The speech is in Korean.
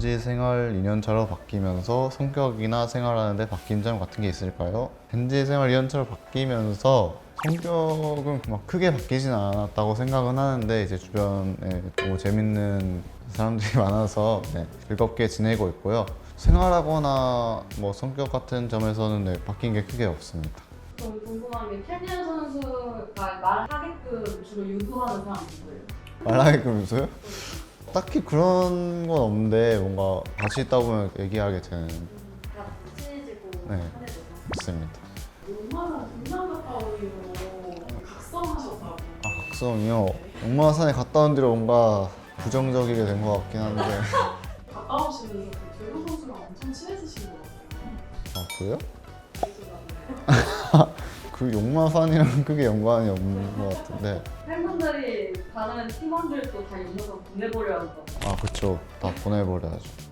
현지 생활 2년차로 바뀌면서 성격이나 생활하는데 바뀐 점 같은 게 있을까요? 현지 생활 2년차로 바뀌면서 성격은 막 크게 바뀌진 않았다고 생각은 하는데 이제 주변에 또 재밌는 사람들이 많아서 네, 즐겁게 지내고 있고요. 생활하거나 뭐 성격 같은 점에서는 네, 바뀐 게 크게 없습니다. 좀 궁금한 게 캐니언 선수가 말하게끔 주로 유도하는 사람 누구예요? 말하게끔 요소요? 딱히 그런 건 없는데 뭔가 같이 있다 보면 얘기하게 되는 다 친해지고 네. 있습니다. 아 각성이요? 용마산에 갔다 온 뒤로 뭔가 부정적이게 된 것 같긴 한데 갔다 오시면서 그 조효 선수랑 엄청 친해지신 것 같아요. 아 그래요? 그 용마산이랑 크게 연관이 없는 것 같은데. 팬분들이 다른 팀원들도 다 용서서 보내보려 하고. 아 그쵸. 다 보내버려야죠